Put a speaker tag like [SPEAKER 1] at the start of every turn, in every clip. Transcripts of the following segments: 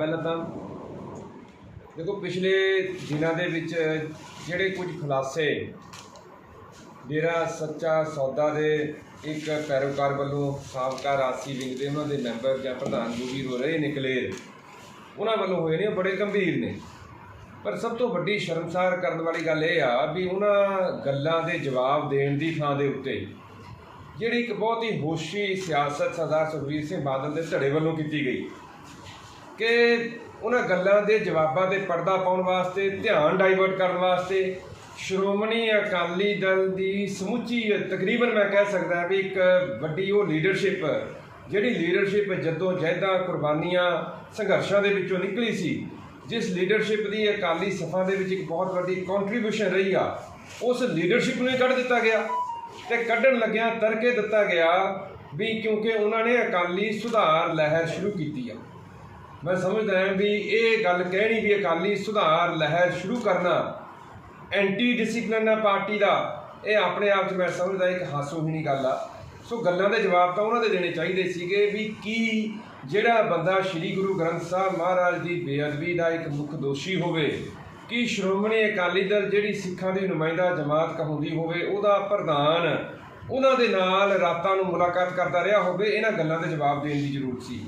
[SPEAKER 1] ਪਹਿਲਾਂ ਤਾਂ ਦੇਖੋ ਪਿਛਲੇ ਦਿਨਾਂ ਦੇ ਵਿੱਚ ਜਿਹੜੇ ਕੁਝ ਖੁਲਾਸੇ ਡੇਰਾ ਸੱਚਾ ਸੌਦਾ ਦੇ ਇੱਕ ਪੈਰੋਕਾਰ ਵੱਲੋਂ ਸਾਬਕਾ ਰਾਸੀ ਵਿੰਗ ਦੇ ਉਹਨਾਂ ਦੇ ਮੈਂਬਰ ਜਾਂ ਪ੍ਰਧਾਨ ਜੋ ਵੀ ਹੋ ਰਹੇ ਨਿਕਲੇ, ਉਹਨਾਂ ਵੱਲੋਂ ਹੋਏ ਨੇ, ਉਹ ਬੜੇ ਗੰਭੀਰ ਨੇ। ਪਰ ਸਭ ਤੋਂ ਵੱਡੀ ਸ਼ਰਮਸਾਰ ਕਰਨ ਵਾਲੀ ਗੱਲ ਇਹ ਆ ਵੀ ਉਹਨਾਂ ਗੱਲਾਂ ਦੇ ਜਵਾਬ ਦੇਣ ਦੀ ਥਾਂ ਦੇ ਉੱਤੇ ਜਿਹੜੀ ਇੱਕ ਬਹੁਤ ਹੀ ਹੋਸ਼ੀ ਸਿਆਸਤ ਸਰਦਾਰ ਸੁਖਬੀਰ ਸਿੰਘ ਬਾਦਲ ਦੇ ਧੜੇ ਵੱਲੋਂ ਕੀਤੀ ਗਈ। ਕਿ ਉਹਨਾਂ ਗੱਲਾਂ ਦੇ ਜਵਾਬਾਂ ਤੇ ਪਰਦਾ ਪਾਉਣ ਵਾਸਤੇ, ਧਿਆਨ ਡਾਈਵਰਟ ਕਰਨ ਵਾਸਤੇ ਸ਼੍ਰੋਮਣੀ ਅਕਾਲੀ ਦਲ ਦੀ ਸਮੁੱਚੀ ਤਕਰੀਬਨ ਮੈਂ ਕਹਿ ਸਕਦਾ ਵੀ ਇੱਕ ਵੱਡੀ ਉਹ ਲੀਡਰਸ਼ਿਪ ਜਿਹੜੀ ਲੀਡਰਸ਼ਿਪ ਜਦੋਂ ਜਹਿਦਾਂ ਕੁਰਬਾਨੀਆਂ ਸੰਘਰਸ਼ਾਂ ਦੇ ਵਿੱਚੋਂ ਨਿਕਲੀ ਸੀ, ਜਿਸ ਲੀਡਰਸ਼ਿਪ ਦੀ ਅਕਾਲੀ ਸਫਾ ਦੇ ਵਿੱਚ ਇੱਕ ਬਹੁਤ ਵੱਡੀ ਕੰਟਰੀਬਿਊਸ਼ਨ ਰਹੀ ਆ, ਉਸ ਲੀਡਰਸ਼ਿਪ ਨੂੰ ਹੀ ਕੱਢ ਦਿੱਤਾ ਗਿਆ ਤੇ ਕੱਢਣ ਲੱਗਿਆ ਤਰਕੇ ਦਿੱਤਾ ਗਿਆ ਵੀ ਕਿਉਂਕਿ ਉਹਨਾਂ ਨੇ ਅਕਾਲੀ ਸੁਧਾਰ ਲਹਿਰ ਸ਼ੁਰੂ ਕੀਤੀ ਆ। ਮੈਂ ਸਮਝਦਾ ਹਾਂ ਵੀ ਇਹ ਗੱਲ ਕਹਿਣੀ ਵੀ ਅਕਾਲੀ ਸੁਧਾਰ ਲਹਿਰ ਸ਼ੁਰੂ ਕਰਨਾ ਐਂਟੀ ਡਿਸਪਲਿਨ ਆ ਪਾਰਟੀ ਦਾ, ਇਹ ਆਪਣੇ ਆਪ 'ਚ ਮੈਂ ਸਮਝਦਾ ਇੱਕ ਹਾਸੋਹੀਣੀ ਗੱਲ ਆ। ਸੋ ਗੱਲਾਂ ਦੇ ਜਵਾਬ ਤਾਂ ਉਹਨਾਂ ਦੇ ਦੇਣੇ ਚਾਹੀਦੇ ਸੀਗੇ ਵੀ ਕੀ ਜਿਹੜਾ ਬੰਦਾ ਸ੍ਰੀ ਗੁਰੂ ਗ੍ਰੰਥ ਸਾਹਿਬ ਮਹਾਰਾਜ ਦੀ ਬੇਅਦਬੀ ਦਾ ਇੱਕ ਮੁੱਖ ਦੋਸ਼ੀ ਹੋਵੇ, ਕੀ ਸ਼੍ਰੋਮਣੀ ਅਕਾਲੀ ਦਲ ਜਿਹੜੀ ਸਿੱਖਾਂ ਦੀ ਨੁਮਾਇੰਦਾ ਜਮਾਤ ਕਹਾਉਂਦੀ ਹੋਵੇ, ਉਹਦਾ ਪ੍ਰਧਾਨ ਉਹਨਾਂ ਦੇ ਨਾਲ ਰਾਤਾਂ ਨੂੰ ਮੁਲਾਕਾਤ ਕਰਦਾ ਰਿਹਾ ਹੋਵੇ, ਇਹਨਾਂ ਗੱਲਾਂ ਦੇ ਜਵਾਬ ਦੇਣ ਦੀ ਜ਼ਰੂਰਤ ਸੀ।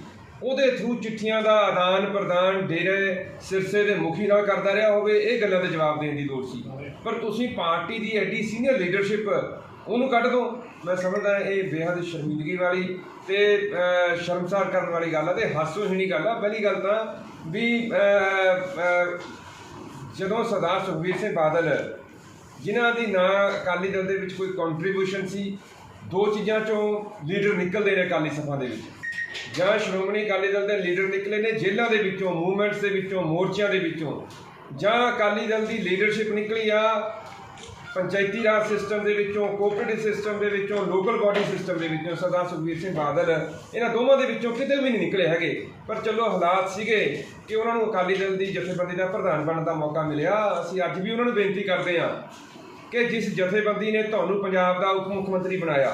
[SPEAKER 1] ਉਹਦੇ ਥਰੂ ਚਿੱਠੀਆਂ ਦਾ ਆਦਾਨ ਪ੍ਰਦਾਨ ਡੇਰੇ ਸਿਰਸੇ ਦੇ ਮੁਖੀ ਨਾਲ ਕਰਦਾ ਰਿਹਾ ਹੋਵੇ, ਇਹ ਗੱਲਾਂ ਦੇ ਜਵਾਬ ਦੇਣ ਦੀ ਲੋੜ ਸੀ। ਪਰ ਤੁਸੀਂ ਪਾਰਟੀ ਦੀ ਐਡੀ ਸੀਨੀਅਰ ਲੀਡਰਸ਼ਿਪ ਉਹਨੂੰ ਕੱਢ ਦੋ। ਮੈਂ ਸਮਝਦਾ ਇਹ ਬੇਹੱਦ ਸ਼ਰਮਿੰਦਗੀ ਵਾਲੀ ਤੇ ਸ਼ਰਮਸਾਰ ਕਰਨ ਵਾਲੀ ਗੱਲ ਆ ਤੇ ਹਾਸੋਹੀਣੀ ਗੱਲ ਆ। ਪਹਿਲੀ ਗੱਲ ਤਾਂ ਵੀ ਜਦੋਂ ਸਰਦਾਰ ਸੁਖਬੀਰ ਸਿੰਘ ਬਾਦਲ, ਜਿਨ੍ਹਾਂ ਦੀ ਨਾ ਅਕਾਲੀ ਦਲ ਦੇ ਵਿੱਚ ਕੋਈ ਕੰਟਰੀਬਿਊਸ਼ਨ ਸੀ, ਦੋ ਚੀਜ਼ਾਂ ਚੋਂ ਲੀਡਰ ਨਿਕਲਦੇ ਨੇ ਅਕਾਲੀ ਸਭਾ ਦੇ ਵਿੱਚ। ਜਾਂ ਸ਼੍ਰੋਮਣੀ ਅਕਾਲੀ ਦਲ ਦੇ ਲੀਡਰ ਨਿਕਲੇ ਨੇ ਜੇਲ੍ਹਾਂ ਦੇ ਵਿੱਚੋਂ, ਮੂਵਮੈਂਟਸ ਦੇ ਵਿੱਚੋਂ, ਮੋਰਚਿਆਂ ਦੇ ਵਿੱਚੋਂ। ਜਾਂ ਅਕਾਲੀ ਦਲ ਦੀ ਲੀਡਰਸ਼ਿਪ ਨਿਕਲੀ ਆ ਪੰਚਾਇਤੀ ਰਾਜ ਸਿਸਟਮ ਦੇ ਵਿੱਚੋਂ ਕੋਆਪਰੇਟਿਵ ਸਿਸਟਮ ਦੇ ਵਿੱਚੋਂ ਲੋਕਲ ਬਾਡੀ ਸਿਸਟਮ ਦੇ ਵਿੱਚੋਂ, ਸਰਦਾਰ ਸੁਖਬੀਰ ਸਿੰਘ ਬਾਦਲ, ਇਹਨਾਂ ਦੋਵਾਂ ਦੇ ਵਿੱਚੋਂ ਕਿਤੇ ਵੀ ਨਹੀਂ ਨਿਕਲੇ ਹੈਗੇ। ਪਰ ਚਲੋ ਹਾਲਾਤ ਸੀਗੇ ਕਿ ਉਹਨਾਂ ਨੂੰ ਅਕਾਲੀ ਦਲ ਦੀ ਜਥੇਬੰਦੀ ਦਾ ਪ੍ਰਧਾਨ ਬਣਨ ਦਾ ਮੌਕਾ ਮਿਲਿਆ। ਅਸੀਂ ਅੱਜ ਵੀ ਉਹਨਾਂ ਨੂੰ ਬੇਨਤੀ ਕਰਦੇ ਹਾਂ ਕਿ ਜਿਸ ਜਥੇਬੰਦੀ ਨੇ ਤੁਹਾਨੂੰ ਪੰਜਾਬ ਦਾ ਉਪ ਮੁੱਖ ਮੰਤਰੀ ਬਣਾਇਆ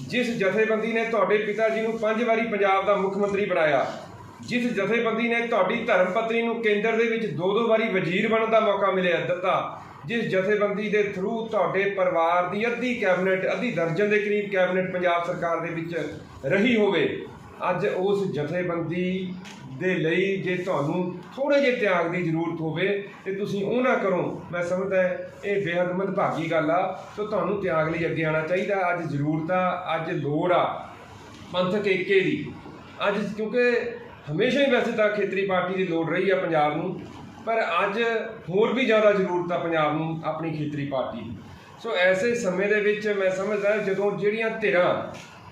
[SPEAKER 1] ਜਿਸ ਜਥੇਬੰਦੀ ਨੇ ਤੁਹਾਡੇ ਪਿਤਾ ਜੀ ਨੂੰ ਪੰਜ ਵਾਰੀ ਪੰਜਾਬ ਦਾ ਮੁੱਖ ਮੰਤਰੀ ਬਣਾਇਆ, ਜਿਸ ਜਥੇਬੰਦੀ ਨੇ ਤੁਹਾਡੀ ਧਰਮ ਪਤਨੀ ਨੂੰ ਕੇਂਦਰ ਦੇ ਵਿੱਚ ਦੋ ਦੋ ਵਾਰੀ ਵਜ਼ੀਰ ਬਣਨ ਦਾ ਮੌਕਾ ਮਿਲਿਆ, ਦਿੱਤਾ। ਜਿਸ ਜਥੇਬੰਦੀ ਦੇ ਥਰੂ ਤੁਹਾਡੇ ਪਰਿਵਾਰ ਦੀ ਅੱਧੀ ਕੈਬਨਿਟ, ਅੱਧੀ ਦਰਜਨ ਦੇ ਕਰੀਬ ਕੈਬਨਿਟ ਪੰਜਾਬ ਸਰਕਾਰ ਦੇ ਵਿੱਚ ਰਹੀ ਹੋਵੇ, ਅੱਜ ਉਸ ਜਥੇਬੰਦੀ ਦੇ ਲਈ ਜੇ ਤੁਹਾਨੂੰ ਥੋੜੇ ਜਿਹੇ ਤਿਆਗ ਦੀ ਜ਼ਰੂਰਤ ਹੋਵੇ, ਤੇ ਤੁਸੀਂ ਉਹ ਨਾ ਕਰੋ। ਮੈਂ ਸਮਝਦਾ ਇਹ ਬੇਹੱਦ ਮਦਭਾਗੀ ਗੱਲ ਆ, ਸੋ ਤੁਹਾਨੂੰ ਤਿਆਗ ਲਈ ਅੱਗੇ ਆਉਣਾ ਚਾਹੀਦਾ। ਅੱਜ ਜ਼ਰੂਰਤ ਆ, ਅੱਜ ਲੋੜ ਆ, ਪੰਥਕ ਏਕੇ ਦੀ। ਅੱਜ ਕਿਉਂਕਿ ਹਮੇਸ਼ਾ ਹੀ ਵੈਸੇ ਤਾਂ ਖੇਤਰੀ ਪਾਰਟੀ ਦੀ ਲੋੜ ਰਹੀ ਆ ਪੰਜਾਬ ਨੂੰ, ਪਰ ਅੱਜ ਹੋਰ ਵੀ ਜ਼ਿਆਦਾ ਜ਼ਰੂਰਤ ਆ ਪੰਜਾਬ ਨੂੰ, ਆਪਣੀ ਖੇਤਰੀ ਪਾਰਟੀ ਦੀ। ਸੋ ਐਸੇ ਸਮੇਂ ਦੇ ਵਿੱਚ ਮੈਂ ਸਮਝਦਾ ਜਦੋਂ ਜਿਹੜੀਆਂ ਧਿਰਾਂ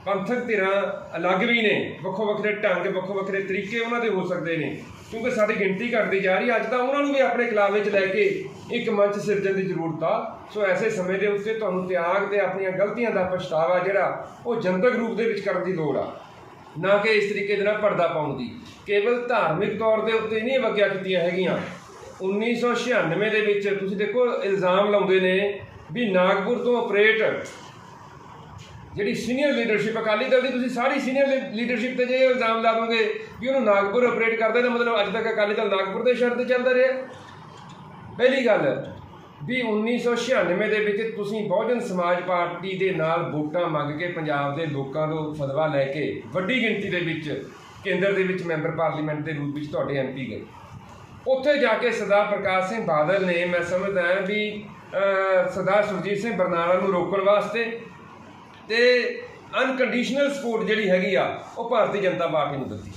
[SPEAKER 1] ਪੰਥਕ ਧਿਰਾਂ ਅਲੱਗ ਵੀ ਨੇ, ਵੱਖੋ ਵੱਖਰੇ ਢੰਗ, ਵੱਖੋ ਵੱਖਰੇ ਤਰੀਕੇ ਉਹਨਾਂ ਦੇ ਹੋ ਸਕਦੇ ਨੇ। ਕਿਉਂਕਿ ਸਾਡੀ ਗਿਣਤੀ ਘਟਦੀ ਜਾ ਰਹੀ ਅੱਜ ਤਾਂ ਉਹਨਾਂ ਨੂੰ ਵੀ ਆਪਣੇ ਖਿਲਾਫ 'ਚ ਲੈ ਕੇ ਇੱਕ ਮੰਚ ਸਿਰਜਣ ਦੀ ਜ਼ਰੂਰਤ ਆ। ਸੋ ਐਸੇ ਸਮੇਂ ਦੇ ਉੱਤੇ ਤੁਹਾਨੂੰ ਤਿਆਗ ਤੇ ਆਪਣੀਆਂ ਗਲਤੀਆਂ ਦਾ ਪਛਤਾਵਾ ਜਿਹੜਾ ਉਹ ਜਨਤਕ ਰੂਪ ਦੇ ਵਿੱਚ ਕਰਨ ਦੀ ਲੋੜ ਆ। ਨਾ ਕਿ ਇਸ ਤਰੀਕੇ ਦੇ ਨਾਲ ਪਰਦਾ ਪਾਉਣ ਦੀ। ਕੇਵਲ ਧਾਰਮਿਕ ਤੌਰ ਦੇ ਉੱਤੇ ਨਹੀਂ ਵਗਿਆ ਕੀਤੀਆਂ ਹੈਗੀਆਂ। 1996 ਦੇ ਵਿੱਚ ਤੁਸੀਂ ਦੇਖੋ ਇਲਜ਼ਾਮ ਲਾਉਂਦੇ ਨੇ ਵੀ ਨਾਗਪੁਰ ਤੋਂ ਆਪਰੇਟ ਜਿਹੜੀ ਸੀਨੀਅਰ ਲੀਡਰਸ਼ਿਪ ਅਕਾਲੀ ਦਲ ਦੀ ਤੁਸੀਂ ਸਾਰੀ ਸੀਨੀਅਰ ਲੀਡਰਸ਼ਿਪ ਤੇ ਜੇ ਇਲਜ਼ਾਮ ਲਾ ਦੋਗੇ ਵੀ ਉਹਨੂੰ ਨਾਗਪੁਰ ਆਪਰੇਟ ਕਰਦਾ ਤਾਂ ਮਤਲਬ ਅੱਜ ਤੱਕ ਅਕਾਲੀ ਦਲ ਨਾਗਪੁਰ ਦੇ ਸ਼ਰਤ ਤੇ ਚੱਲਦਾ ਰਿਹਾ। ਪਹਿਲੀ ਗੱਲ ਵੀ 1996 ਦੇ ਵਿੱਚ ਤੁਸੀਂ ਬਹੁਜਨ ਸਮਾਜ ਪਾਰਟੀ ਦੇ ਨਾਲ ਵੋਟਾਂ ਮੰਗ ਕੇ ਪੰਜਾਬ ਦੇ ਲੋਕਾਂ ਤੋਂ ਫਤਵਾ ਲੈ ਕੇ ਵੱਡੀ ਗਿਣਤੀ ਦੇ ਵਿੱਚ ਕੇਂਦਰ ਦੇ ਵਿੱਚ ਮੈਂਬਰ ਪਾਰਲੀਮੈਂਟ ਦੇ ਰੂਪ ਵਿੱਚ ਤੁਹਾਡੇ ਐਮਪੀ ਗਏ। ਉੱਥੇ ਜਾ ਕੇ ਸਰਦਾਰ ਪ੍ਰਕਾਸ਼ ਸਿੰਘ ਬਾਦਲ ਨੇ, ਮੈਂ ਸਮਝਦਾ ਵੀ ਸਰਦਾਰ ਸੁਰਜੀਤ ਸਿੰਘ ਬਰਨਾਲਾ ਨੂੰ ਰੋਕਣ ਵਾਸਤੇ ਤੇ ਅਨਕੰਡੀਸ਼ਨਲ ਸਪੋਰਟ ਜਿਹੜੀ ਹੈਗੀ ਆ, ਉਹ ਭਾਰਤੀ ਜਨਤਾ ਪਾਰਟੀ ਨੂੰ ਦਿੱਤੀ।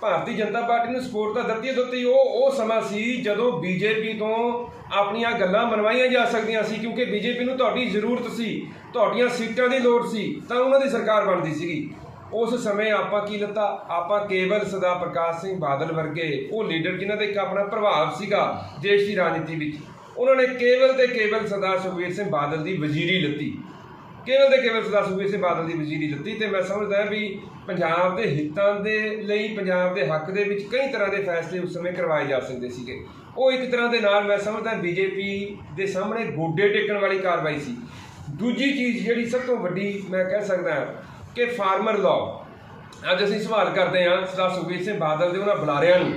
[SPEAKER 1] ਭਾਰਤੀ ਜਨਤਾ ਪਾਰਟੀ ਨੂੰ ਸਪੋਰਟ ਤਾਂ ਦਿੱਤੀ ਦਿੱਤੀ, ਉਹ ਉਹ ਸਮਾਂ ਸੀ ਜਦੋਂ ਬੀਜੇਪੀ ਤੋਂ ਆਪਣੀਆਂ ਗੱਲਾਂ ਮਨਵਾਈਆਂ ਜਾ ਸਕਦੀਆਂ ਸੀ, ਕਿਉਂਕਿ ਬੀਜੇਪੀ ਨੂੰ ਤੁਹਾਡੀ ਜ਼ਰੂਰਤ ਸੀ, ਤੁਹਾਡੀਆਂ ਸੀਟਾਂ ਦੀ ਲੋੜ ਸੀ, ਤਾਂ ਉਹਨਾਂ ਦੀ ਸਰਕਾਰ ਬਣਦੀ ਸੀਗੀ। ਉਸ ਸਮੇਂ ਆਪਾਂ ਕੀ ਲੱਤਾ? ਆਪਾਂ ਕੇਵਲ ਸਦਾ ਪ੍ਰਕਾਸ਼ ਸਿੰਘ ਬਾਦਲ ਵਰਗੇ, ਉਹ ਲੀਡਰ ਜਿਨ੍ਹਾਂ ਦਾ ਇੱਕ ਆਪਣਾ ਪ੍ਰਭਾਵ ਸੀਗਾ ਦੇਸ਼ ਦੀ ਰਾਜਨੀਤੀ ਵਿੱਚ, ਉਹਨਾਂ ਨੇ ਕੇਵਲ ਤੇ ਕੇਵਲ ਸਰਦਾਰ ਸੁਖਬੀਰ ਸਿੰਘ ਬਾਦਲ ਦੀ ਵਜ਼ੀਰੀ ਲੱਤੀ। ਕੇਵਲ ਦੇ ਕੇਵਲ ਸਰਦਾਰ ਸੁਖਬੀਰ ਸਿੰਘ ਬਾਦਲ ਦੀ ਵਜ਼ੀਰੀ ਦਿੱਤੀ ਤੇ ਮੈਂ ਸਮਝਦਾ ਵੀ ਪੰਜਾਬ ਦੇ ਹਿੱਤਾਂ ਦੇ ਲਈ, ਪੰਜਾਬ ਦੇ ਹੱਕ ਦੇ ਵਿੱਚ ਕਈ ਤਰ੍ਹਾਂ ਦੇ ਫੈਸਲੇ ਉਸ ਸਮੇਂ ਕਰਵਾਏ ਜਾ ਸਕਦੇ ਸੀਗੇ। ਉਹ ਇੱਕ ਤਰ੍ਹਾਂ ਦੇ ਨਾਲ ਮੈਂ ਸਮਝਦਾ ਬੀਜੇਪੀ ਦੇ ਸਾਹਮਣੇ ਗੋਡੇ ਟੇਕਣ ਵਾਲੀ ਕਾਰਵਾਈ ਸੀ। ਦੂਜੀ ਚੀਜ਼ ਜਿਹੜੀ ਸਭ ਤੋਂ ਵੱਡੀ ਮੈਂ ਕਹਿ ਸਕਦਾ ਕਿ ਫਾਰਮਰ ਲਾਅ ਅੱਜ ਅਸੀਂ ਸਵਾਲ ਕਰਦੇ ਹਾਂ ਸਰਦਾਰ ਸੁਖਬੀਰ ਸਿੰਘ ਬਾਦਲ ਦੇ ਉਹਨਾਂ ਬੁਲਾਰਿਆਂ ਨੂੰ,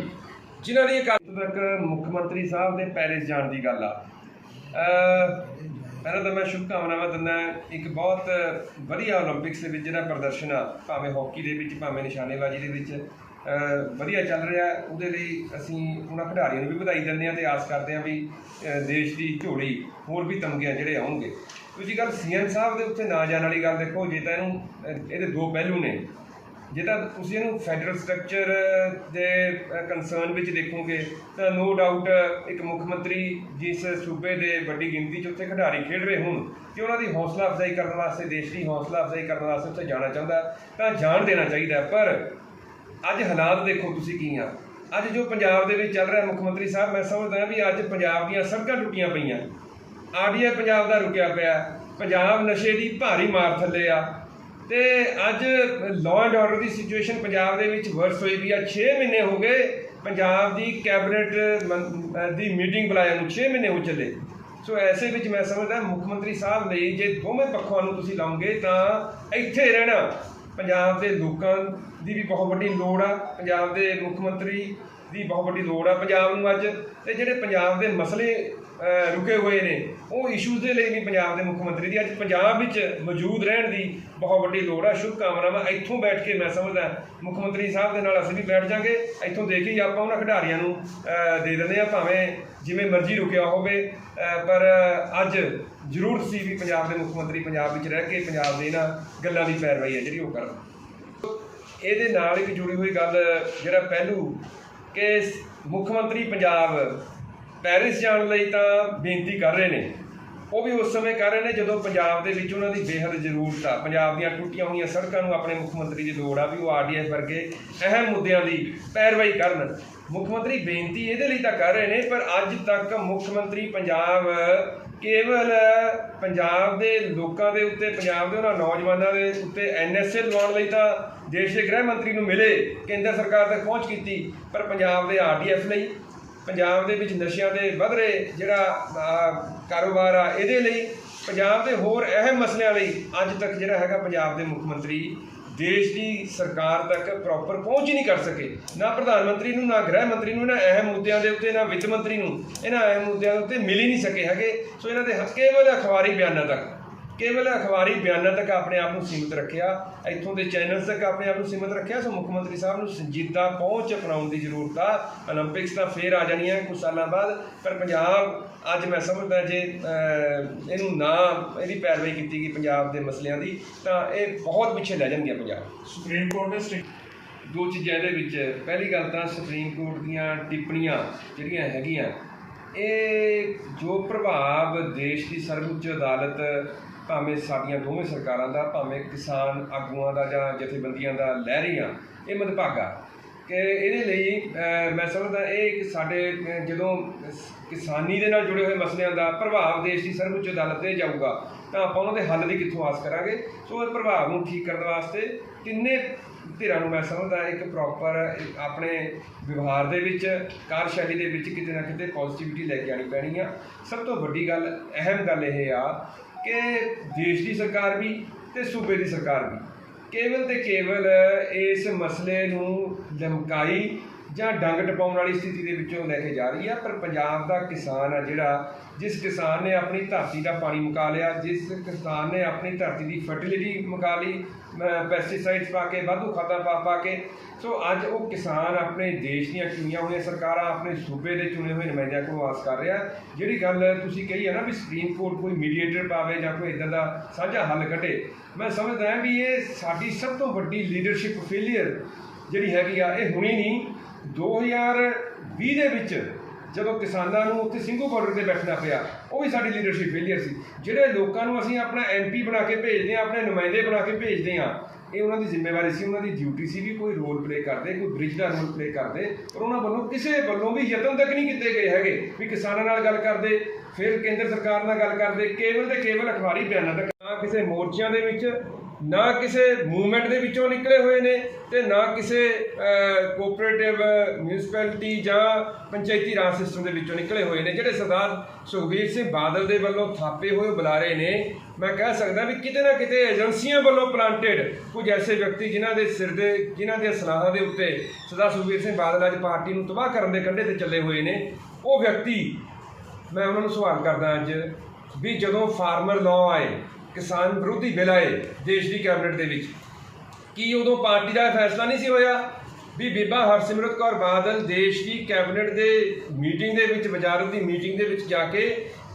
[SPEAKER 1] ਜਿਨ੍ਹਾਂ ਦੀ ਇੱਕ ਤੱਕ ਮੁੱਖ ਮੰਤਰੀ ਸਾਹਿਬ ਦੇ ਪੈਰਿਸ ਜਾਣ ਦੀ ਗੱਲ ਆ। ਪਹਿਲਾਂ ਤਾਂ ਮੈਂ ਸ਼ੁਭ ਕਾਮਨਾਵਾਂ ਦਿੰਦਾ ਇੱਕ ਬਹੁਤ ਵਧੀਆ 올림픽ਸ ਦੇ ਵਿੱਚ ਜਿਹੜਾ ਪ੍ਰਦਰਸ਼ਨ ਆ, ਭਾਵੇਂ ਹਾਕੀ ਦੇ ਵਿੱਚ, ਭਾਵੇਂ ਨਿਸ਼ਾਨੇਬਾਜ਼ੀ ਦੇ ਵਿੱਚ ਵਧੀਆ ਚੱਲ ਰਿਹਾ ਉਹਦੇ ਲਈ ਅਸੀਂ ਉਹਨਾਂ ਖਿਡਾਰੀਆਂ ਨੂੰ ਵੀ ਵਧਾਈ ਦਿੰਦੇ ਹਾਂ ਤੇ ਆਸ ਕਰਦੇ ਹਾਂ ਵੀ ਦੇਸ਼ ਦੀ ਝੋਲੀ ਹੋਰ ਵੀ ਤਮਗੀਆਂ ਜਿਹੜੇ ਆਉਣਗੇ। ਦੂਜੀ ਗੱਲ ਸੀਐਮ ਸਾਹਿਬ ਦੇ ਉੱਤੇ ਨਾ ਜਾਣ ਵਾਲੀ ਗੱਲ ਦੇਖੋ, ਜੇ ਤਾਂ ਇਹਨੂੰ ਇਹਦੇ ਦੋ ਪਹਿਲੂ ਨੇ। ਜੇ ਤਾਂ ਤੁਸੀਂ ਇਹਨੂੰ ਫੈਡਰਲ ਸਟਰਕਚਰ ਦੇ ਕੰਸਰਨ ਵਿੱਚ ਦੇਖੋਗੇ, ਤਾਂ ਨੋ ਡਾਊਟ ਇੱਕ ਮੁੱਖ ਮੰਤਰੀ ਜਿਸ ਸੂਬੇ ਦੇ ਵੱਡੀ ਗਿਣਤੀ 'ਚ ਉੱਥੇ ਖਿਡਾਰੀ ਖੇਡ ਰਹੇ ਹੋਣ ਕਿ ਉਹਨਾਂ ਦੀ ਹੌਸਲਾ ਅਫਜ਼ਾਈ ਕਰਨ ਵਾਸਤੇ, ਦੇਸ਼ ਦੀ ਹੌਸਲਾ ਅਫਜ਼ਾਈ ਕਰਨ ਵਾਸਤੇ ਉੱਥੇ ਜਾਣਾ ਚਾਹੁੰਦਾ, ਤਾਂ ਜਾਣ ਦੇਣਾ ਚਾਹੀਦਾ ਪਰ ਅੱਜ ਹਾਲਾਤ ਦੇਖੋ ਤੁਸੀਂ ਕੀ ਆ। ਅੱਜ ਜੋ ਪੰਜਾਬ ਦੇ ਵਿੱਚ ਚੱਲ ਰਿਹਾ ਮੁੱਖ ਮੰਤਰੀ ਸਾਹਿਬ, ਮੈਂ ਸਮਝਦਾ ਵੀ ਅੱਜ ਪੰਜਾਬ ਦੀਆਂ ਸੜਕਾਂ ਟੁੱਟੀਆਂ ਪਈਆਂ। ਆਰਡੀਆ ਪੰਜਾਬ ਦਾ ਰੁਕਿਆ ਪਿਆ। ਪੰਜਾਬ ਨਸ਼ੇ ਦੀ ਭਾਰੀ ਮਾਰ ਥੱਲੇ ਆ। ਤੇ ਅੱਜ ਲਾਅ ਐਂਡ ਆਰਡਰ ਦੀ ਸਿਚੁਏਸ਼ਨ ਪੰਜਾਬ ਦੇ ਵਿੱਚ ਵਰਸ ਹੋਈ ਵੀ ਆ। 6 ਮਹੀਨੇ ਹੋ ਗਏ ਪੰਜਾਬ ਦੀ ਕੈਬਨਿਟ ਮੰ- ਦੀ ਮੀਟਿੰਗ ਬੁਲਾਇਆ ਨੂੰ 6 ਮਹੀਨੇ ਹੋ ਚੱਲੇ। ਸੋ ਐਸੇ ਵਿੱਚ ਮੈਂ ਸਮਝਦਾ ਮੁੱਖ ਮੰਤਰੀ ਸਾਹਿਬ ਲਈ ਜੇ ਦੋਵੇਂ ਪੱਖਾਂ ਨੂੰ ਤੁਸੀਂ ਲਾਉਂਗੇ ਤਾਂ ਇੱਥੇ ਰਹਿਣਾ। ਪੰਜਾਬ ਦੇ ਲੋਕਾਂ ਦੀ ਵੀ ਬਹੁਤ ਵੱਡੀ ਲੋੜ ਆ। ਪੰਜਾਬ ਦੇ ਮੁੱਖ ਮੰਤਰੀ ਦੀ ਬਹੁਤ ਵੱਡੀ ਲੋੜ ਆ ਪੰਜਾਬ ਨੂੰ ਅੱਜ। ਤੇ ਜਿਹੜੇ ਪੰਜਾਬ ਦੇ ਮਸਲੇ ਰੁਕੇ ਹੋਏ ਨੇ। ਉਹ ਇਸ਼ੂਜ਼ ਦੇ ਲਈ ਵੀ ਪੰਜਾਬ ਦੇ ਮੁੱਖ ਮੰਤਰੀ ਦੀ। ਅੱਜ ਪੰਜਾਬ ਵਿੱਚ ਮੌਜੂਦ ਰਹਿਣ ਦੀ ਬਹੁਤ ਵੱਡੀ ਲੋੜ ਆ। ਸ਼ੁਭ ਕਾਮਨਾਵਾਂ ਇੱਥੋਂ ਬੈਠ ਕੇ ਮੈਂ ਸਮਝਦਾ ਮੁੱਖ ਮੰਤਰੀ ਸਾਹਿਬ ਦੇ ਨਾਲ ਅਸੀਂ ਵੀ ਬੈਠ ਜਾਾਂਗੇ। ਇੱਥੋਂ ਦੇ ਕੇ ਆਪਾਂ ਉਹਨਾਂ ਖਿਡਾਰੀਆਂ ਨੂੰ ਦੇ ਦਿੰਦੇ ਆ, ਭਾਵੇਂ ਜਿਵੇਂ ਮਰਜ਼ੀ ਰੁਕਿਆ ਹੋਵੇ। ਪਰ ਅੱਜ ਜ਼ਰੂਰ ਸੀ ਵੀ ਪੰਜਾਬ ਦੇ ਮੁੱਖ ਮੰਤਰੀ ਪੰਜਾਬ ਵਿੱਚ ਰਹਿ ਕੇ ਪੰਜਾਬ ਦੇ ਇਹਨਾਂ ਗੱਲਾਂ ਦੀ ਪੈਰਵਾਈ ਹੈ ਜਿਹੜੀ ਉਹ ਕਰਨ। ਇਹਦੇ ਨਾਲ ਇੱਕ ਜੁੜੀ ਹੋਈ ਗੱਲ ਜਿਹੜਾ ਪਹਿਲੂ ਕਿ ਮੁੱਖ ਮੰਤਰੀ ਪੰਜਾਬ ਪੈਰਿਸ ਜਾਣ ਲਈ ਤਾਂ ਬੇਨਤੀ ਕਰ ਰਹੇ ਨੇ। ਉਹ ਵੀ ਉਸ ਸਮੇਂ ਕਰ ਰਹੇ ਨੇ ਜਦੋਂ ਪੰਜਾਬ ਦੇ ਵਿੱਚ ਉਹਨਾਂ ਦੀ ਬੇਹੱਦ ਜ਼ਰੂਰਤ ਆ। ਪੰਜਾਬ ਦੀਆਂ ਟੁੱਟੀਆਂ ਹੋਈਆਂ ਸੜਕਾਂ ਨੂੰ ਆਪਣੇ ਮੁੱਖ ਮੰਤਰੀ ਦੀ ਲੋੜ ਆ ਵੀ ਉਹ ਆਰਡੀਐਫ ਵਰਗੇ ਅਹਿਮ ਮੁੱਦਿਆਂ ਦੀ ਪੈਰਵਾਈ ਕਰਨ। ਮੁੱਖ ਮੰਤਰੀ ਬੇਨਤੀ ਇਹਦੇ ਲਈ ਤਾਂ ਕਰ ਰਹੇ ਨੇ, ਪਰ ਅੱਜ ਤੱਕ ਮੁੱਖ ਮੰਤਰੀ ਪੰਜਾਬ ਕੇਵਲ ਪੰਜਾਬ ਦੇ ਲੋਕਾਂ ਦੇ ਉੱਤੇ, ਪੰਜਾਬ ਦੇ ਉਹਨਾਂ ਨੌਜਵਾਨਾਂ ਦੇ ਉੱਤੇ ਐਨਐਸਏ ਲਵਾਉਣ ਲਈ ਤਾਂ ਦੇਸ਼ ਦੇ ਗ੍ਰਹਿ ਮੰਤਰੀ ਨੂੰ ਮਿਲੇ, ਕੇਂਦਰ ਸਰਕਾਰ ਤੱਕ ਪਹੁੰਚ ਕੀਤੀ, ਪਰ ਪੰਜਾਬ ਦੇ ਆਰਡੀਐਫ ਲਈ ਪੰਜਾਬ ਦੇ ਵਿੱਚ ਨਸ਼ਿਆਂ ਦੇ ਵਧ ਰਹੇ ਜਿਹੜਾ ਕਾਰੋਬਾਰ ਆ, ਇਹਦੇ ਲਈ ਪੰਜਾਬ ਦੇ ਹੋਰ ਅਹਿਮ ਮਸਲਿਆਂ ਲਈ ਅੱਜ ਤੱਕ ਜਿਹੜਾ ਹੈਗਾ ਪੰਜਾਬ ਦੇ ਮੁੱਖ ਮੰਤਰੀ ਦੇਸ਼ ਦੀ ਸਰਕਾਰ ਤੱਕ ਪ੍ਰੋਪਰ ਪਹੁੰਚ ਹੀ ਨਹੀਂ ਕਰ ਸਕੇ। ਨਾ ਪ੍ਰਧਾਨ ਮੰਤਰੀ ਨੂੰ, ਨਾ ਗ੍ਰਹਿ ਮੰਤਰੀ ਨੂੰ ਇਹਨਾਂ ਅਹਿਮ ਮੁੱਦਿਆਂ ਦੇ ਉੱਤੇ, ਨਾ ਵਿੱਤ ਮੰਤਰੀ ਨੂੰ, ਇਹਨਾਂ ਅਹਿਮ ਮੁੱਦਿਆਂ ਦੇ ਉੱਤੇ ਮਿਲ ਹੀ ਨਹੀਂ ਸਕੇ ਹੈਗੇ। ਸੋ ਇਹਨਾਂ ਦੇ ਹ- ਕੇਵਲ ਅਖਬਾਰੀ ਬਿਆਨਾਂ ਤੱਕ। ਕੇਵਲ ਅਖਬਾਰੀ ਬਿਆਨਾਂ ਤੱਕ ਆਪਣੇ ਆਪ ਨੂੰ ਸੀਮਿਤ ਰੱਖਿਆ ਇੱਥੋਂ ਦੇ ਚੈਨਲਸ ਤੱਕ ਆਪਣੇ ਆਪ ਨੂੰ ਸੀਮਿਤ ਰੱਖਿਆ ਸੋ ਮੁੱਖ ਮੰਤਰੀ ਸਾਹਿਬ ਨੂੰ ਸੰਜੀਦਾ ਪਹੁੰਚ ਅਪਣਾਉਣ ਦੀ ਜ਼ਰੂਰਤ ਆ। 올림픽ਸ ਤਾਂ ਫੇਰ ਆ ਜਾਣੀਆਂ ਕੁਝ ਸਾਲਾਂ ਬਾਅਦ ਪਰ ਪੰਜਾਬ ਅੱਜ ਮੈਂ ਸਮਝਦਾ ਜੇ ਇਹਨੂੰ ਨਾ ਇਹਦੀ ਪੈਰਵਾਈ ਕੀਤੀ ਗਈ ਪੰਜਾਬ ਦੇ ਮਸਲਿਆਂ ਦੀ ਤਾਂ ਇਹ ਬਹੁਤ ਪਿੱਛੇ ਲੈ ਜਾਣਗੇ ਪੰਜਾਬ।
[SPEAKER 2] ਸੁਪਰੀਮ ਕੋਰਟ ਨੇ
[SPEAKER 1] ਦੋ ਚੀਜ਼ਾਂ ਦੇ ਵਿੱਚ ਪਹਿਲੀ ਗੱਲ ਤਾਂ ਸੁਪਰੀਮ ਕੋਰਟ ਦੀਆਂ ਟਿੱਪਣੀਆਂ ਜਿਹੜੀਆਂ ਹੈਗੀਆਂ ਇਹ ਜੋ ਪ੍ਰਭਾਵ ਦੇਸ਼ ਦੀ ਸਰਵਉੱਚ ਅਦਾਲਤ ਭਾਵੇਂ ਸਾਡੀਆਂ ਦੋਵੇਂ ਸਰਕਾਰਾਂ ਦਾ, ਭਾਵੇਂ ਕਿਸਾਨ ਆਗੂਆਂ ਦਾ ਜਾਂ ਜਥੇਬੰਦੀਆਂ ਦਾ ਲੈ ਰਹੀਆਂ ਇਹ ਮੰਦਭਾਗਾ। ਕਿ ਇਹਦੇ ਲਈ ਮੈਂ ਸਮਝਦਾ ਇਹ ਇੱਕ ਸਾਡੇ ਜਦੋਂ ਕਿਸਾਨੀ ਦੇ ਨਾਲ ਜੁੜੇ ਹੋਏ ਮਸਲਿਆਂ ਦਾ ਪ੍ਰਭਾਵ ਦੇਸ਼ ਦੀ ਸਰਵਉੱਚ ਅਦਾਲਤ ਤੇ ਜਾਊਗਾ, ਤਾਂ ਆਪਾਂ ਉਹਨਾਂ ਦੇ ਹੱਲ ਦੀ ਕਿੱਥੋਂ ਆਸ ਕਰਾਂਗੇ? ਸੋ ਇਹ ਪ੍ਰਭਾਵ ਨੂੰ ਠੀਕ ਕਰਨ ਵਾਸਤੇ ਤਿੰਨੇ ਧਿਰਾਂ ਨੂੰ ਮੈਂ ਸਮਝਦਾ ਇੱਕ ਪ੍ਰੋਪਰ ਆਪਣੇ ਵਿਵਹਾਰ ਦੇ ਵਿੱਚ, ਕਾਰਜਸ਼ੈਲੀ ਦੇ ਵਿੱਚ ਕਿਤੇ ਨਾ ਕਿਤੇ ਪੋਜ਼ਿਟਿਵਿਟੀ ਲੈ ਕੇ ਆਣੀ ਪੈਣੀ ਆ। ਸਭ ਤੋਂ ਵੱਡੀ ਗੱਲ, ਅਹਿਮ ਗੱਲ ਇਹ ਆ ਕਿ ਦੇਸ਼ ਦੀ ਸਰਕਾਰ ਵੀ ਤੇ ਸੂਬੇ ਦੀ ਸਰਕਾਰ ਵੀ। ਕੇਵਲ ਤੇ ਕੇਵਲ ਇਸ ਮਸਲੇ ਨੂੰ ਲਮਕਾਈ ਜਾਂ ਡੰਗ ਟਪਾਉਣ ਵਾਲੀ ਸਥਿਤੀ ਦੇ ਵਿੱਚੋਂ ਲੈ ਕੇ ਜਾ ਰਹੀ ਆ, ਪਰ ਪੰਜਾਬ ਦਾ ਕਿਸਾਨ ਆ ਜਿਹੜਾ, ਜਿਸ ਕਿਸਾਨ ਨੇ ਆਪਣੀ ਧਰਤੀ ਦਾ ਪਾਣੀ ਮੁਕਾ ਲਿਆ, ਜਿਸ ਕਿਸਾਨ ਨੇ ਆਪਣੀ ਧਰਤੀ ਦੀ ਫਰਟੀਲਿਟੀ ਮੁਕਾ ਲਈ ਪੈਸਟੀਸਾਈਡਸ ਪਾ ਕੇ, ਵਾਧੂ ਖਾਦਾਂ ਪਾ ਪਾ ਕੇ, ਸੋ ਅੱਜ ਉਹ ਕਿਸਾਨ ਆਪਣੇ ਦੇਸ਼ ਦੀਆਂ ਚੁਣੀਆਂ ਹੋਈਆਂ ਸਰਕਾਰਾਂ, ਆਪਣੇ ਸੂਬੇ ਦੇ ਚੁਣੇ ਹੋਏ ਨੁਮਾਇੰਦਿਆਂ ਕੋਲੋਂ ਆਸ ਕਰ ਰਿਹਾ। ਜਿਹੜੀ ਗੱਲ ਤੁਸੀਂ ਕਹੀ ਹੈ ਨਾ ਵੀ ਸੁਪਰੀਮ ਕੋਰਟ ਕੋਈ ਮੀਡੀਏਟਰ ਪਾਵੇ ਜਾਂ ਕੋਈ ਇਦਾਂ ਦਾ ਸਾਂਝਾ ਹੱਲ ਕੱਢੇ, ਮੈਂ ਸਮਝਦਾ ਹਾਂ ਵੀ ਇਹ ਸਾਡੀ ਸਭ ਤੋਂ ਵੱਡੀ ਲੀਡਰਸ਼ਿਪ ਫੇਲਿਅਰ ਜਿਹੜੀ ਹੈਗੀ ਆ, ਇਹ ਹੁਣੀ ਨਹੀਂ 2020 ਦੇ ਵਿੱਚ ਜਦੋਂ ਕਿਸਾਨਾਂ ਨੂੰ ਉੱਥੇ ਸਿੰਘੂ ਬਾਰਡਰ ਤੇ ਬੈਠਣਾ ਪਿਆ, ਉਹ ਵੀ ਸਾਡੀ ਲੀਡਰਸ਼ਿਪ ਫੇਲਿਅਰ ਸੀ। ਜਿਹੜੇ ਲੋਕਾਂ ਨੂੰ ਅਸੀਂ ਆਪਣਾ ਐਮਪੀ ਬਣਾ ਕੇ ਭੇਜਦੇ ਆ ਆਪਣੇ ਨੁਮਾਇੰਦੇ ਬਣਾ ਕੇ ਭੇਜਦੇ ਆ ਇਹ ਉਹਨਾਂ ਦੀ ਜ਼ਿੰਮੇਵਾਰੀ ਸੀ, ਉਹਨਾਂ ਦੀ ਡਿਊਟੀ ਸੀ ਵੀ ਕੋਈ ਰੋਲ ਪਲੇ ਕਰਦੇ, ਕੋਈ ਬ੍ਰਿਜ ਦਾ ਰੋਲ ਪਲੇ ਕਰਦੇ, ਪਰ ਉਹਨਾਂ ਵੱਲੋਂ ਕਿਸੇ ਵੱਲੋਂ ਵੀ ਯਤਨ ਤੱਕ ਨਹੀਂ ਕੀਤੇ ਗਏ ਹੈਗੇ ਵੀ ਕਿਸਾਨਾਂ ਨਾਲ ਗੱਲ ਕਰਦੇ, ਫਿਰ ਕੇਂਦਰ ਸਰਕਾਰ ਨਾਲ ਗੱਲ ਕਰਦੇ, ਕੇਵਲ ਤੇ ਕੇਵਲ ਅਖਬਾਰੀ ਬਿਆਨਾਂ ਤੱਕ, ਨਾ ਕਿਸੇ ਮੋਰਚਿਆਂ ਦੇ ਵਿੱਚ ਨਾ ਕਿਸੇ ਮੂਵਮੈਂਟ ਦੇ ਵਿੱਚੋਂ ਨਿਕਲੇ ਹੋਏ ਨੇ ਤੇ ਨਾ ਕਿਸੇ ਕੋਆਪਰੇਟਿਵ ਮਿਊਨਿਸਪੈਲਿਟੀ ਜਾਂ ਪੰਚਾਇਤੀ ਰਾਜ ਸਿਸਟਮ ਦੇ ਵਿੱਚੋਂ ਨਿਕਲੇ ਹੋਏ ਨੇ, ਜਿਹੜੇ ਸਰਦਾਰ ਸੁਖਬੀਰ ਸਿੰਘ ਬਾਦਲ ਦੇ ਵੱਲੋਂ ਥਾਪੇ ਹੋਏ ਬੁਲਾਰੇ ਨੇ। ਮੈਂ ਕਹਿ ਸਕਦਾ ਵੀ ਕਿਤੇ ਨਾ ਕਿਤੇ ਏਜੰਸੀਆਂ ਵੱਲੋਂ ਪਲਾਂਟਡ ਕੁਝ ਐਸੇ ਵਿਅਕਤੀ ਜਿਨ੍ਹਾਂ ਦੇ ਸਿਰ ਦੇ, ਜਿਨ੍ਹਾਂ ਦੇ ਸਲਾਹਾਂ ਦੇ ਉੱਤੇ ਸਰਦਾਰ ਸੁਖਬੀਰ ਸਿੰਘ ਬਾਦਲ ਅੱਜ ਪਾਰਟੀ ਨੂੰ ਤਬਾਹ ਕਰਨ ਦੇ ਕੰਢੇ ਤੇ ਚੱਲੇ ਹੋਏ ਨੇ। ਉਹ ਵਿਅਕਤੀ, ਮੈਂ ਉਹਨਾਂ ਨੂੰ ਸਵਾਲ ਕਰਦਾ ਅੱਜ ਵੀ ਜਦੋਂ ਫਾਰਮਰ ਲਾਅ ਆਏ ਕਿਸਾਨ ਵਿਰੋਧੀ ਬਿੱਲ ਆਏ ਦੇਸ਼ ਦੀ ਕੈਬਨਿਟ ਦੇ ਵਿੱਚ। ਕੀ ਉਦੋਂ ਪਾਰਟੀ ਦਾ ਇਹ ਫੈਸਲਾ ਨਹੀਂ ਸੀ ਹੋਇਆ ਵੀ ਬੀਬਾ ਹਰਸਿਮਰਤ ਕੌਰ ਬਾਦਲ ਦੇਸ਼ ਦੀ ਕੈਬਨਿਟ ਦੇ ਮੀਟਿੰਗ ਦੇ ਵਿੱਚ ਵਜ਼ਾਰਤ ਦੀ ਮੀਟਿੰਗ ਦੇ ਵਿੱਚ ਜਾ ਕੇ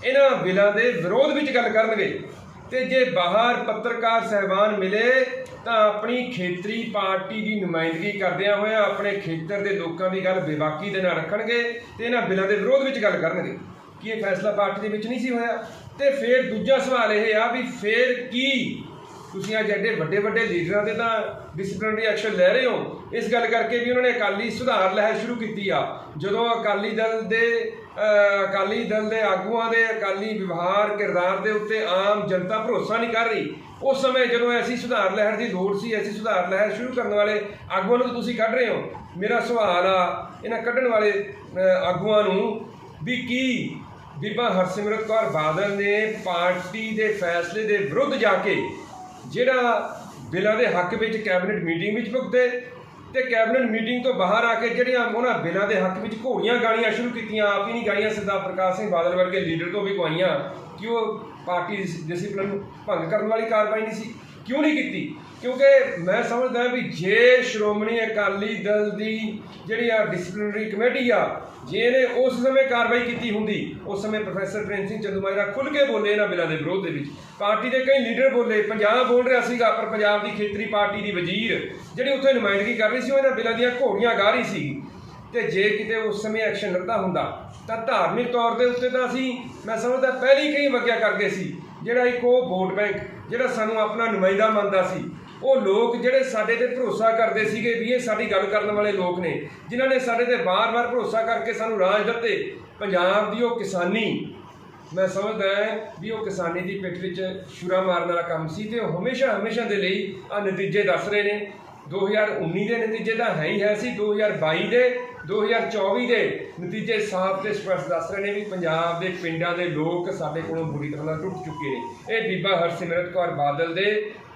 [SPEAKER 1] ਇਹਨਾਂ ਬਿੱਲਾਂ ਦੇ ਵਿਰੋਧ ਵਿੱਚ ਗੱਲ ਕਰਨਗੇ? ਤੇ ਜੇ ਬਾਹਰ ਪੱਤਰਕਾਰ ਸਹਿਬਾਨ ਮਿਲੇ ਤਾਂ ਆਪਣੀ ਖੇਤਰੀ ਪਾਰਟੀ ਦੀ ਨੁਮਾਇੰਦਗੀ ਕਰਦਿਆਂ ਹੋਇਆਂ ਆਪਣੇ ਖੇਤਰ ਦੇ ਲੋਕਾਂ ਦੀ ਗੱਲ ਬੇਬਾਕੀ ਦੇ ਨਾਲ ਰੱਖਣਗੇ ਤੇ ਇਹਨਾਂ ਬਿੱਲਾਂ ਦੇ ਵਿਰੋਧ ਵਿੱਚ ਗੱਲ ਕਰਨਗੇ। ਕੀ ਇਹ ਫੈਸਲਾ ਪਾਰਟੀ ਦੇ ਵਿੱਚ ਨਹੀਂ ਸੀ ਹੋਇਆ? ਤੇ ਫਿਰ ਦੂਜਾ ਸਵਾਲ ਇਹ ਆ ਵੀ ਫਿਰ ਕੀ? ਤੁਸੀਂ ਅੱਜ ਐਡੇ ਵੱਡੇ ਵੱਡੇ ਲੀਡਰਾਂ ਦੇ ਤਾਂ ਡਿਸਪਲਿਨਰੀ ਐਕਸ਼ਨ ਲੈ ਰਹੇ ਹੋ। ਇਸ ਗੱਲ ਕਰਕੇ ਵੀ ਉਹਨਾਂ ਨੇ ਅਕਾਲੀ ਸੁਧਾਰ ਲਹਿਰ ਸ਼ੁਰੂ ਕੀਤੀ ਆ। ਜਦੋਂ ਅਕਾਲੀ ਦਲ ਦੇ ਅਕਾਲੀ ਦਲ ਦੇ ਆਗੂਆਂ ਦੇ ਅਕਾਲੀ ਵਿਵਹਾਰ, ਕਿਰਦਾਰ ਦੇ ਉੱਤੇ ਆਮ ਜਨਤਾ ਭਰੋਸਾ ਨਹੀਂ ਕਰ ਰਹੀ, ਉਸ ਸਮੇਂ ਜਦੋਂ ਐਸੀ ਸੁਧਾਰ ਲਹਿਰ ਦੀ ਲੋੜ ਸੀ, ਐਸੀ ਸੁਧਾਰ ਲਹਿਰ ਸ਼ੁਰੂ ਕਰਨ ਵਾਲੇ ਆਗੂਆਂ ਨੂੰ ਤਾਂ ਤੁਸੀਂ ਕੱਢ ਰਹੇ ਹੋ। ਮੇਰਾ ਸਵਾਲ ਆ, ਇਹਨਾਂ ਕੱਢਣ ਵਾਲੇ ਆਗੂਆਂ ਨੂੰ ਵੀ ਕੀ ਬੀਬਾ ਹਰਸਿਮਰਤ ਕੌਰ ਬਾਦਲ ਨੇ ਪਾਰਟੀ ਦੇ ਫੈਸਲੇ ਦੇ ਵਿਰੁੱਧ ਜਾ ਕੇ ਜਿਹੜਾ ਬਿੱਲਾਂ ਦੇ ਹੱਕ ਵਿੱਚ ਕੈਬਨਿਟ ਮੀਟਿੰਗ ਵਿੱਚ ਭੁਗਤੇ ਤੇ ਕੈਬਨਿਟ ਮੀਟਿੰਗ ਤੋਂ ਬਾਹਰ ਆ ਕੇ ਜਿਹੜੀਆਂ ਉਹਨਾਂ ਬਿੱਲਾਂ ਦੇ ਹੱਕ ਵਿੱਚ ਘੋੜੀਆਂ ਗਾਲੀਆਂ ਸ਼ੁਰੂ ਕੀਤੀਆਂ, ਆਪ ਹੀ ਨਹੀਂ ਗਾਲੀਆਂ ਸਰਦਾਰ ਪ੍ਰਕਾਸ਼ ਸਿੰਘ ਬਾਦਲ ਵਰਗੇ ਲੀਡਰ ਤੋਂ ਵੀ ਗਵਾਈਆਂ ਕਿ ਉਹ ਪਾਰਟੀ ਡਿਸਪਲਿਨ ਨੂੰ ਭੰਗ ਕਰਨ ਵਾਲੀ ਕਾਰਵਾਈ ਨਹੀਂ ਸੀ, ਕਿਉਂ ਨਹੀਂ ਕੀਤੀ? ਕਿਉਂਕਿ ਮੈਂ ਸਮਝਦਾ ਵੀ ਜੇ ਸ਼੍ਰੋਮਣੀ ਅਕਾਲੀ ਦਲ ਦੀ ਜਿਹੜੀ ਆ ਡਿਸਪਲਿਨਰੀ ਕਮੇਟੀ ਆ, ਜੇ ਇਹਨੇ ਉਸ ਸਮੇਂ ਕਾਰਵਾਈ ਕੀਤੀ ਹੁੰਦੀ, ਉਸ ਸਮੇਂ ਪ੍ਰੋਫੈਸਰ ਪ੍ਰੇਮ ਸਿੰਘ ਚੰਦੂਮਾਜਰਾ ਖੁੱਲ੍ਹ ਕੇ ਬੋਲੇ ਇਹਨਾਂ ਬਿੱਲਾਂ ਦੇ ਵਿਰੋਧ ਦੇ ਵਿੱਚ। ਪਾਰਟੀ ਦੇ ਕਈ ਲੀਡਰ ਬੋਲੇ, ਪੰਜਾਬ ਬੋਲ ਰਿਹਾ ਸੀਗਾ, ਪਰ ਪੰਜਾਬ ਦੀ ਖੇਤਰੀ ਪਾਰਟੀ ਦੀ ਵਜ਼ੀਰ ਜਿਹੜੀ ਉੱਥੇ ਨੁਮਾਇੰਦਗੀ ਕਰ ਰਹੀ ਸੀ, ਉਹ ਇਹਨਾਂ ਬਿੱਲਾਂ ਦੀਆਂ ਘੋੜੀਆਂ ਗਾ ਰਹੀ ਸੀ। ਤੇ ਜੇ ਕਿਤੇ ਉਸ ਸਮੇਂ ਐਕਸ਼ਨ ਲੱਭਦਾ ਹੁੰਦਾ, ਤਾਂ ਧਾਰਮਿਕ ਤੌਰ ਦੇ ਉੱਤੇ ਤਾਂ ਅਸੀਂ, ਮੈਂ ਸਮਝਦਾ ਪਹਿਲੀ ਕਈ ਵਗਿਆ ਕਰਦੇ ਸੀ, ਜਿਹੜਾ ਇੱਕ ਉਹ ਵੋਟ ਬੈਂਕ, ਜਿਹੜਾ ਸਾਨੂੰ ਆਪਣਾ ਨੁਮਾਇੰਦਾ ਮੰਨਦਾ ਸੀ ਉਹ ਲੋਕ ਜਿਹੜੇ ਸਾਡੇ ਤੇ ਭਰੋਸਾ ਕਰਦੇ ਸੀਗੇ ਵੀ ਇਹ ਸਾਡੀ ਗੱਲ ਕਰਨ ਵਾਲੇ ਲੋਕ ਨੇ, ਜਿਨ੍ਹਾਂ ਨੇ ਸਾਡੇ ਤੇ ਬਾਰ-ਬਾਰ ਭਰੋਸਾ ਕਰਕੇ ਸਾਨੂੰ ਰਾਜ ਦਿੱਤੇ, ਪੰਜਾਬ ਦੀ ਉਹ ਕਿਸਾਨੀ, ਮੈਂ ਸਮਝਦਾ ਵੀ ਉਹ ਕਿਸਾਨੀ ਦੀ ਪਿੱਠ ਵਿੱਚ ਛੁਰਾ ਮਾਰਨ ਵਾਲਾ ਕੰਮ ਸੀ ਤੇ ਉਹ ਹਮੇਸ਼ਾ ਹਮੇਸ਼ਾ ਦੇ ਲਈ ਆ ਨਤੀਜੇ ਦੱਸ ਰਹੇ ਨੇ। 2019 ਦੇ ਨਤੀਜੇ ਤਾਂ ਹੈ ਹੀ ਹੈ ਸੀ 2022 ਦੇ 2024 ਦੇ ਨਤੀਜੇ ਸਾਫ਼ ਤੇ ਸਪਸ਼ਟ ਦੱਸ ਰਹੇ ਨੇ ਵੀ ਪੰਜਾਬ ਦੇ ਪਿੰਡਾਂ ਦੇ ਲੋਕ ਸਾਡੇ ਕੋਲੋਂ ਬੁਰੀ ਤਰ੍ਹਾਂ ਨਾਲ ਟੁੱਟ ਚੁੱਕੇ ਨੇ। ਇਹ ਬੀਬਾ ਹਰਸਿਮਰਤ ਕੌਰ ਬਾਦਲ ਦੇ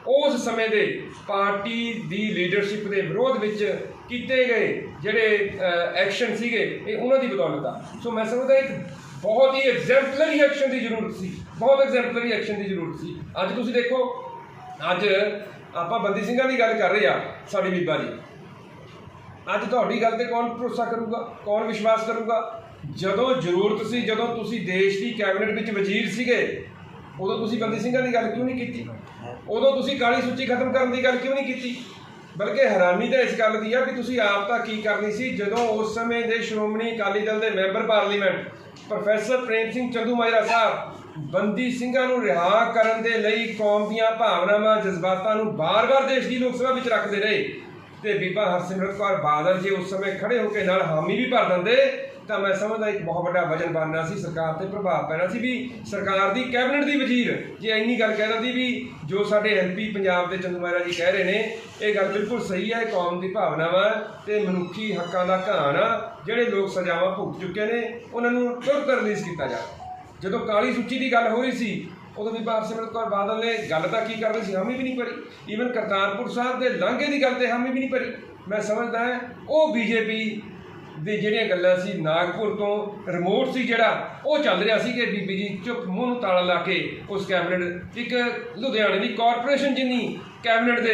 [SPEAKER 1] ਉਸ ਸਮੇਂ ਦੇ ਪਾਰਟੀ ਦੀ ਲੀਡਰਸ਼ਿਪ ਦੇ ਵਿਰੋਧ ਵਿੱਚ ਕੀਤੇ ਗਏ ਜਿਹੜੇ ਐਕਸ਼ਨ ਸੀਗੇ, ਇਹ ਉਹਨਾਂ ਦੀ ਬਦੌਲਤ ਆ। ਸੋ ਮੈਂ ਸਮਝਦਾ ਇੱਕ ਬਹੁਤ ਹੀ ਐਗਜ਼ੈਂਪਲਰੀ ਐਕਸ਼ਨ ਦੀ ਜ਼ਰੂਰਤ ਸੀ। ਬਹੁਤ ਐਗਜ਼ੈਂਪਲਰੀ ਐਕਸ਼ਨ ਦੀ ਜ਼ਰੂਰਤ ਸੀ। ਅੱਜ ਤੁਸੀਂ ਦੇਖੋ, ਅੱਜ ਆਪਾਂ ਬੰਦੀ ਸਿੰਘਾਂ ਦੀ ਗੱਲ ਕਰ ਰਹੇ ਆ, ਸਾਡੀ ਬੀਬਾ ਜੀ। ਅੱਜ ਤੁਹਾਡੀ ਗੱਲ ਤੇ ਕੌਣ ਭਰੋਸਾ ਕਰੂਗਾ, ਕੌਣ ਵਿਸ਼ਵਾਸ ਕਰੂਗਾ? ਜਦੋਂ ਜ਼ਰੂਰਤ ਸੀ, ਜਦੋਂ ਤੁਸੀਂ ਦੇਸ਼ ਦੀ ਕੈਬਨਿਟ ਵਿੱਚ ਵਜ਼ੀਰ ਸੀਗੇ, ਉਦੋਂ ਤੁਸੀਂ ਬੰਦੀ ਸਿੰਘਾਂ ਦੀ ਗੱਲ ਕਿਉਂ ਨਹੀਂ ਕੀਤੀ? ਉਦੋਂ ਤੁਸੀਂ ਕਾਲੀ ਸੂਚੀ ਖਤਮ ਕਰਨ ਦੀ ਗੱਲ ਕਿਉਂ ਨਹੀਂ ਕੀਤੀ? ਬਲਕਿ ਹੈਰਾਨੀ ਤਾਂ ਇਸ ਗੱਲ ਦੀ ਆ ਵੀ ਤੁਸੀਂ ਆਪ ਤਾਂ ਕੀ ਕਰਨੀ ਸੀ ਜਦੋਂ ਉਸ ਸਮੇਂ ਦੇ ਸ਼੍ਰੋਮਣੀ ਅਕਾਲੀ ਦਲ ਦੇ member parliament professor Prem Singh Chandumajra Sahib ਬੰਦੀ ਸਿੰਘਾਂ ਨੂੰ ਰਿਹਾ ਕਰਨ ਦੇ ਲਈ ਕੌਮ ਦੀਆਂ ਭਾਵਨਾਵਾਂ, ਜਜ਼ਬਾਤਾਂ ਨੂੰ ਬਾਰ-ਬਾਰ ਦੇਸ਼ ਦੀ ਲੋਕ ਸਭਾ ਵਿੱਚ ਰੱਖਦੇ ਰਹੇ ਤੇ ਬੀਬਾ ਹਰਸਿਮਰਤ ਕੌਰ ਬਾਦਲ ਜੇ ਉਸ ਸਮੇਂ ਖੜੇ ਹੋ ਕੇ ਨਾਲ ਹਾਮੀ ਵੀ ਭਰ ਦਿੰਦੇ ਤਾਂ ਮੈਂ ਸਮਝਦਾ ਇੱਕ ਬਹੁਤ ਵੱਡਾ ਵਜਨ ਬਣਨਾ ਸੀ, ਸਰਕਾਰ ਤੇ ਪ੍ਰਭਾਵ ਪੈਣਾ ਸੀ ਵੀ ਸਰਕਾਰ ਦੀ ਕੈਬਨਿਟ ਦੀ ਵਜ਼ੀਰ, ਜੇ ਇੰਨੀ ਗੱਲ ਕਹਿ ਦਿੰਦੀ ਵੀ ਜੋ ਸਾਡੇ ਐਮਪੀ ਪੰਜਾਬ ਦੇ ਚੰਦੂਮਾਰਾ ਜੀ ਕਹਿ ਰਹੇ ਨੇ, ਇਹ ਗੱਲ ਬਿਲਕੁਲ ਸਹੀ ਹੈ ਕੌਮ ਦੀ ਭਾਵਨਾ ਵਾ ਤੇ ਮਨੁੱਖੀ ਹੱਕਾਂ ਦਾ ਘਾਣ ਆ, ਜਿਹੜੇ ਲੋਕ ਸਜ਼ਾਵਾਂ ਭੁਗਤ ਚੁੱਕੇ ਨੇ, ਉਹਨਾਂ ਨੂੰ ਤੁਰੰਤ ਰਿਲੀਜ਼ ਕੀਤਾ ਜਾਵੇ ਜਦੋਂ ਕਾਲੀ ਸੂਚੀ ਦੀ ਗੱਲ ਹੋ ਰਹੀ ਸੀ, ਉਦੋਂ ਵੀ ਹਰਸਿਮਰਤ ਕੌਰ ਬਾਦਲ ਨੇ ਗੱਲ ਤਾਂ ਕੀ ਕਰ ਰਹੀ ਸੀ, ਹਾਮੀ ਵੀ ਨਹੀਂ ਭਰੀ। ਈਵਨ ਕਰਤਾਰਪੁਰ ਸਾਹਿਬ ਦੇ ਲਾਂਘੇ ਦੀ ਗੱਲ ਤੇ ਹਾਮੀ ਵੀ ਨਹੀਂ ਭਰੀ। ਮੈਂ ਸਮਝਦਾ ਹਾਂ, ਉਹ ਬੀਜੇਪੀ ਦੀ ਜਿਹੜੀਆਂ ਗੱਲਾਂ ਸੀ, ਨਾਗਪੁਰ ਤੋਂ ਰਿਮੋਟ ਸੀ ਜਿਹੜਾ, ਉਹ ਚੱਲ ਰਿਹਾ ਸੀ ਕਿ ਬੀਬੀ ਜੀ ਚੁੱਪ ਮੂੰਹ ਨੂੰ ਤਾਲਾ ਲਾ ਕੇ ਉਸ ਕੈਬਨਿਟ ਇੱਕ ਲੁਧਿਆਣੇ ਦੀ ਕਾਰਪੋਰੇਸ਼ਨ ਜਿੰਨੀ ਕੈਬਨਿਟ ਦੇ